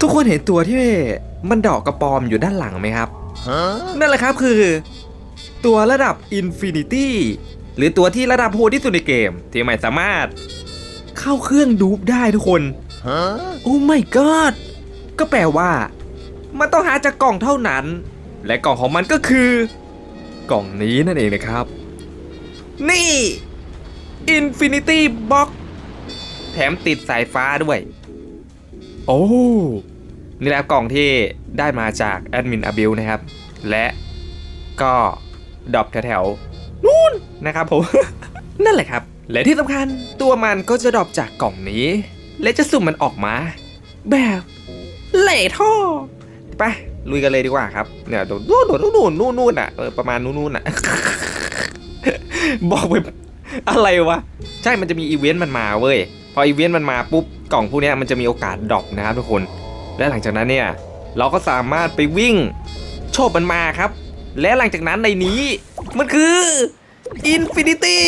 ทุกคนเห็นตัวที่มันดอกกระปอมอยู่ด้านหลังไหมครับ นั่นแหละครับคือ ตัวระดับ Infinity หรือตัวที่ระดับโหดที่สุดในเกม ที่ไม่สามารถ เข้าเครื่องดูปได้ทุกคนโอ้ my god ก็แปลว่า มันต้องหาจากกล่องเท่านั้น และกล่องของมันก็คือ กล่องนี้นั่นเองนะครับ นี่ Infinity Box แถมติดสายฟ้าด้วย โอ้นี่แหละกล่องที่ได้มาจากแอดมินอาบิลนะครับ และก็ดรอปแถวๆนู่นนะครับผม นั่นแหละครับ และที่สำคัญตัวมันก็จะดรอปจากกล่องนี้ และจะสุ่มมันออกมา แบบเหล่ท่อไปลุยกันเลยดีกว่าครับเนี่ยโดดโดดโดดนู่นนู่นนู่นอะประมาณนู่นนู่นอะบอกไปอะไรวะ ใช่มันจะมีอีเวนต์มันมาเว้ย พออีเวนต์มันมาปุ๊บกล่องพวกเนี้ยมันจะมีโอกาสดรอปนะครับทุกคน และหลังจากนั้นเนี่ยเราก็สามารถไปวิ่งโชบมันมาครับ และหลังจากนั้นในนี้มันคือ Infinity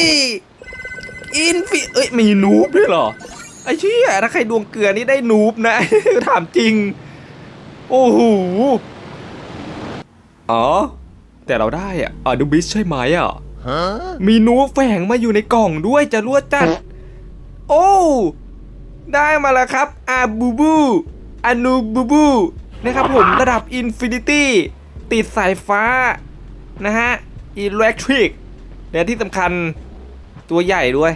Infi เอ้ยมีนูบด้วยเหรอไอ้เชี่ยถ้าใครดวงเกลือนี่ได้นูบนะ ถามจริง โอ้โหอ๋อ แต่เราได้อะอดูบิสใช่ไหมอะมีนูบแฝงมาอยู่ในกล่องด้วยจะรวดจัด โอ้ ได้มาแล้วครับอาบูบูอานูบูบูนะครับผมระดับอินฟินิตี้ติดสายฟ้านะฮะอิเล็กทริกและที่สำคัญตัวใหญ่ด้วย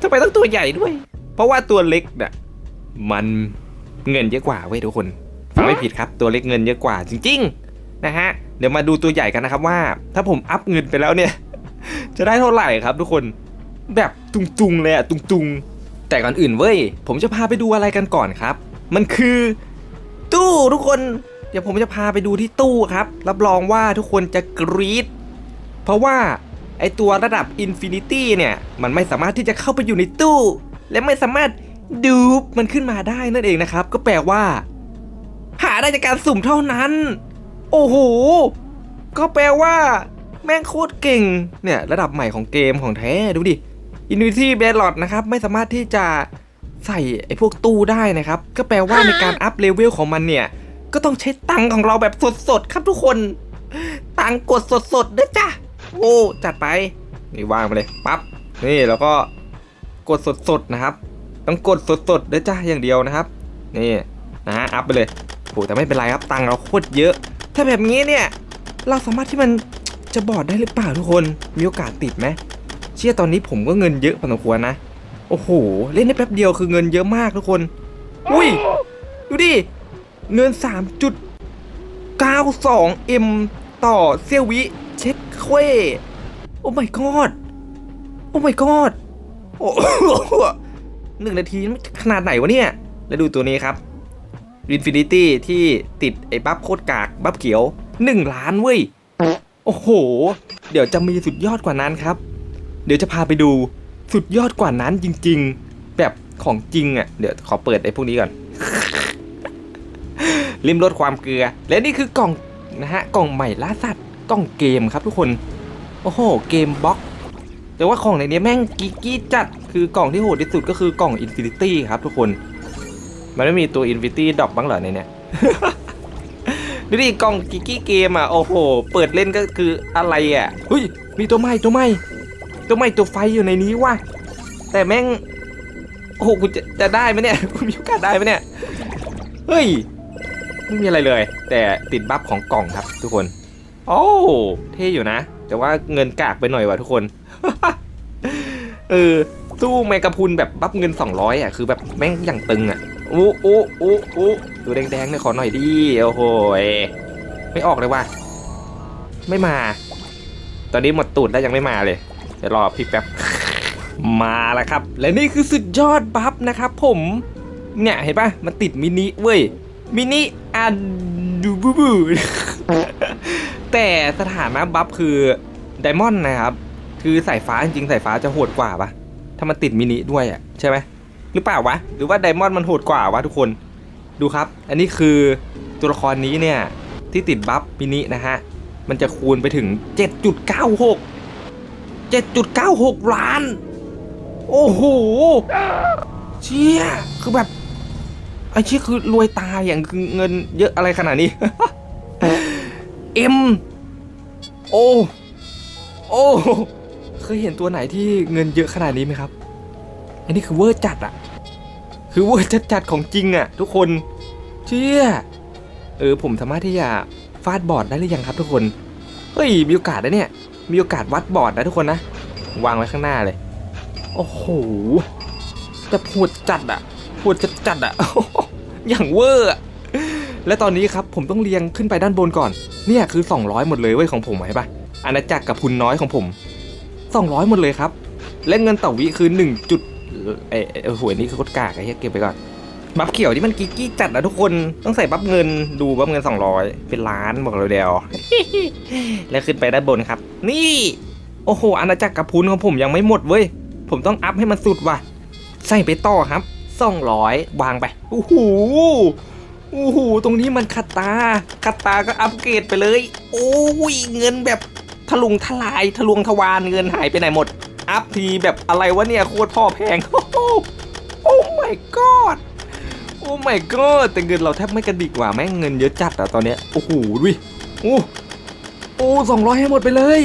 ทำไมต้องตัวใหญ่ด้วย เพราะว่าตัวเล็กน่ะมันเงินเยอะกว่าเว้ยทุกคนฟังไม่ผิดครับ ตัวเล็กเงินเยอะกว่าจริงๆนะฮะเดี๋ยวมาดูตัวใหญ่กันนะครับว่า ถ้าผมอัพเงินไปแล้วเนี่ย จะได้เท่าไหร่ครับทุกคน แบบตุงๆเลยอะตุงๆ แต่ก่อนอื่นเว้ย ผมจะพาไปดูอะไรกันก่อนครับ มันคือ ตู้ทุกคน เดี๋ยวผมจะพาไปดูที่ตู้ครับ รับรองว่าทุกคนจะกรี๊ดเพราะว่าไอตัวระดับ Infinity เนี่ย มันไม่สามารถที่จะเข้าไปอยู่ในตู้ และไม่สามารถดูปมันขึ้นมาได้นั่นเองนะครับ ก็แปลว่า หาได้จากการสุ่มเท่านั้น โอ้โห ก็แปลว่า แม่งโคตรเก่ง เนี่ย ระดับใหม่ของเกมของแท้ดูดิ Infinity b a l l o t นะครับไม่สามารถที่จะใส่ไอ้พวกตู้ได้นะครับ ก็แปลว่าในการอัพเลเวลของมันเนี่ย ก็ต้องใช้ตังค์ของเราแบบสดๆครับทุกคน ตังค์กดสดๆด้วยจ้ะโอ้จัดไป นี่วางไปเลยปั๊บนี่แล้วก็กดสดๆนะครับ ต้องกดสดๆด้วยจ้ะอย่างเดียวนะครับ นี่นะฮะอัพไปเลยโหแต่ไม่เป็นไรครับตังค์เราโคตรเยอะ ถ้าแบบนี้เนี่ย เราสามารถที่มันจะบอดได้หรือเปล่าทุกคนมีโอกาสติดไหมเชื่อตอนนี้ผมก็เงินเยอะพอสมควรนะ โอ้โห เล่นได้แป๊บเดียวคือเงินเยอะมากทุกคน อุ้ย ดูดิ เงิน 3.92 M ต่อเซียววิเช็ดเควโอ้ my god โอ้ my god โอ้หนึ่งนาทีขนาดไหนวะเนี่ย แล้วดูตัวนี้ครับ Infinity ที่ติดไอ้บัฟโคตรกาก บัฟเขียว 1 ล้านเว้ย โอ้โห เดี๋ยวจะมีสุดยอดกว่านั้นครับ เดี๋ยวจะพาไปดูสุดยอดกว่านั้นจริง ๆ แบบของจริงอะ่ะ เดี๋ยวขอเปิดไอ้พวกนี้ก่อน ริมลดความเกลือ และนี่คือกล่องนะฮะกล่องใหม่ล่าสัตว์กล่องเกมครับทุกคน โอ้โห เกมบ็อกแต่ว่าของในนี้แม่งกิ๊กกี้จัด คือกล่องที่โหดที่สุดก็คือกล่อง Infinity ครับทุกคน มันไม่มีตัว Infinity ดอกบ้างเหรอในเนี้ยดูดิกล่องกิกกี้เกมอะ โอ้โห เปิดเล่นก็คืออะไรอะเฮ้ย มีตัวใหม่ตัวใหม่ ตัวใหม่ตัวไฟอยู่ในนี้ว่ะแต่แม่งโอ้โหกูจะจะได้ไหมเนี่ยกูมีโอกาสได้ไหมเนี่ยเฮ้ยไม่มีอะไรเลย แต่ติดบัฟของกล่องครับทุกคน โอ้เท่อยู่นะ แต่ว่าเงินกากไปหน่อยว่ะทุกคนเออสู้แมกะพุนแบบบัฟเงิน 200อะคือแบบแม่งอย่างตึงอะโอ้โอ้โอ้โอ้ตัวแดงๆเนี่ยขอหน่อยดิโอ้โหยไม่ออกเลยว่ะไม่มา ตอนนี้หมดตูดแล้วยังไม่มาเลย ดี๋ยวรอพี่แป๊บ มาแล้วครับ และนี่คือสุดยอดบัฟนะครับผม เนี่ยเห็นปะมันติดมินิเว้ย มินิอันดูบูบูแต่สถานะบัฟคือไดมอนด์นะครับ คือสายฟ้าจริงๆสายฟ้าจะโหดกว่าปะถ้ามันติดมินิด้วยอะใช่ไหมหรือเปล่าวะ หรือว่าไดมอนด์มันโหดกว่าวะทุกคน ดูครับ อันนี้คือตัวละครนี้เนี่ยที่ติดบัฟมินินะฮะ มันจะคูณไปถึง 7.96 7.96 ล้าน โอ้โห เชี่ย คือแบบ ไอ้เชี่ยคือรวยตายอย่างคือเงินเยอะอะไรขนาดนี้ เอ็ม โอ โอ้เคยเห็นตัวไหนที่เงินเยอะขนาดนี้ไหมครับ อันนี้คือเวอร์จัดอะคือเวอร์จัดจัดของจริงอะทุกคน เชี่ย เออผมสามารถที่จะฟาดบอร์ดได้หรือยังครับทุกคน เฮ้ยมีโอกาสนะเนี่ย มีโอกาสวัดบอร์ดนะทุกคนนะ วางไว้ข้างหน้าเลย โอ้โหแต่โหดจัดอะโหดจัดจัดอะอย่างเวอร์อะและตอนนี้ครับผมต้องเรียงขึ้นไปด้านบนก่อน เนี่ยคือ 200 หมดเลยเว้ยของผมเห็นปะอาณาจักรกับพุนน้อยของผม 200 หมดเลยครับ และเงินต่อวิคือ 1 จุดเออหวยนี่คือโคตรกากไอ้เหี้ยเก็บไปก่อน บัฟเขียวที่มันกิ๊กกี้จัดนะทุกคนต้องใส่บัฟเงินดูบัฟเงิน 200 เป็นล้านบอกเลยเดียวแล้วขึ้นไปด้านบนครับ นี่ โอ้โหอาณาจักรกับพุนของผมยังไม่หมดเว้ย ผมต้องอัพให้มันสุดว่ะ ใส่ไปต่อครับ 200 วางไปโอ้โหโอ้โหตรงนี้มันคาตาคาตาก็อัปเกรดไปเลย โอ้ยเงินแบบทะลุงทลายทะลวงทวารเงินหายไปไหนหมด อัพทีแบบอะไรวะเนี่ยโคตรพ่อแพงโอ้โหโอ้ my god โอ้ my god แต่เงินเราแทบไม่กระดิกว่าแม่งเงินเยอะจัดอะตอนเนี้ยโอ้โหดิโอ้โอ้สองร้อยให้หมดไปเลย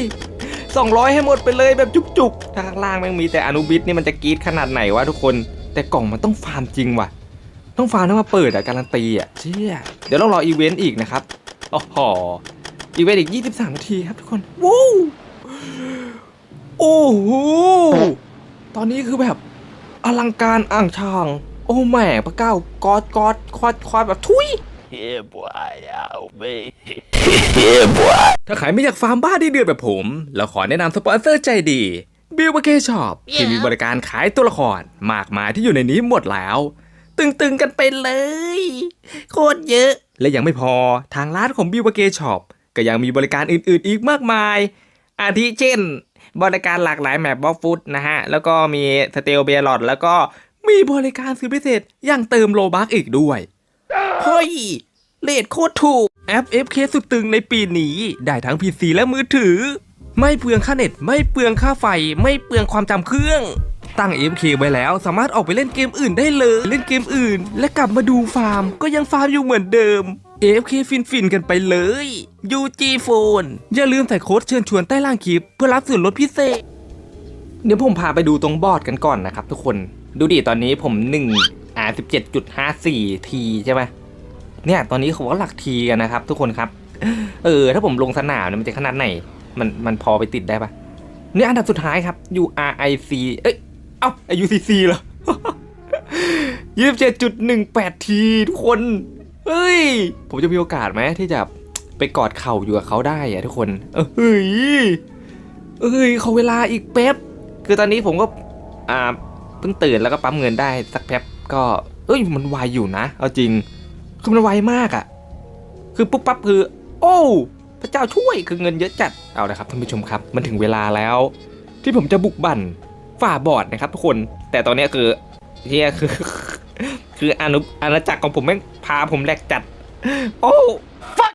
200ให้หมดไปเลยแบบจุกๆถ้าข้างล่างแม่งมีแต่อนุบิตนี่มันจะกรีดขนาดไหนวะทุกคน แต่กล่องมันต้องฟาร์มจริงว่ะ ต้องฟาร์มต้องมาเปิดอะการันตีอะเชี่ยเดี๋ยวต้องรออีเวนต์อีกนะครับโอ้โหอีเวนต์อีก 23 นาทีครับทุกคนว้าวโอ้โหตอนนี้คือแบบอลังการอ่างช่าง โอ้แม่พระเก้ากอดกอดควาดควาดแบบทุย Yeah, boy, out, me. yeah, boy. ถ้าใครไม่อยากฟาร์มบ้านได้เดือดแบบผม เราขอแนะนำสปอนเซอร์ใจดีบิวเบอร์เคช็อปที่มีบริการขายตัวละครมากมายที่อยู่ในนี้หมดแล้ว ตึงๆกันไปเลย โคตรเยอะ และยังไม่พอทางร้านของบิวเบอร์เคช็อปก็ยังมีบริการอื่นๆอีกมากมาย อาทิเช่น บริการหลากหลายแมปบอฟฟุตนะฮะ แล้วก็มีสเตลเบลลอดแล้วก็ มีบริการซื้อพิเศษอย่างเติมโลบักอีกด้วยเฮ้ยเลทโคตรถูก แอป FK สุดตึงในปีนี้ ได้ทั้ง PC และมือถือ ไม่เปลืองค่าเน็ต ไม่เปลืองค่าไฟ ไม่เปลืองความจำเครื่อง ตั้ง FK ไว้แล้วสามารถออกไปเล่นเกมอื่นได้เลย เล่นเกมอื่น และกลับมาดูฟาร์ม ก็ยังฟาร์มอยู่เหมือนเดิม F K ฟินฟินกันไปเลย UG Phone อย่าลืมใส่โค้ดเชิญชวนใต้ล่างคลิป เพื่อรับส่วนลดพิเศษ เดี๋ยวผมพาไปดูตรงบอร์ดกันก่อนนะครับทุกคน ดูดิตอนนี้ผม1อ่า17.54ทีใช่ไหมเนี่ยตอนนี้เขาว่าหลักทีกันนะครับ ทุกคนครับ เออ ถ้าผมลงสนามเนี่ยมันจะขนาดไหน มันมันพอไปติดได้ปะเนี่ยอันดับสุดท้ายครับ URIC เอ้ยเอ้า UCC เหรอยี่สิบเจ็ดจุดหนึ่งแปดทีทุกคนเฮ้ย ผมจะมีโอกาสไหมที่จะไปกอดเข่าอยู่กับเขาได้อะทุกคนเอ้ยเอ้ยเขาเวลาอีกแป๊บ คือตอนนี้ผมก็อ่า เพิ่งตื่นแล้วก็ปั๊มเงินได้สักแป๊บก็เอ้ยมันไวอยู่นะ เอาจริง คือมันไวมากอะ่ะ คือปุ๊บปั๊บคือ โอ้พระเจ้าช่วยคือเงินเยอะจัดเอาละครับท่านผู้ชมครับ มันถึงเวลาแล้ว ที่ผมจะบุกบั่นฝ่าบอร์ดนะครับ ทุกคนแต่ตอนนี้คือเฮียคือ คืออนุอาณาจักรของผมแม่งพาผมแหลกจัด โอ้ fuck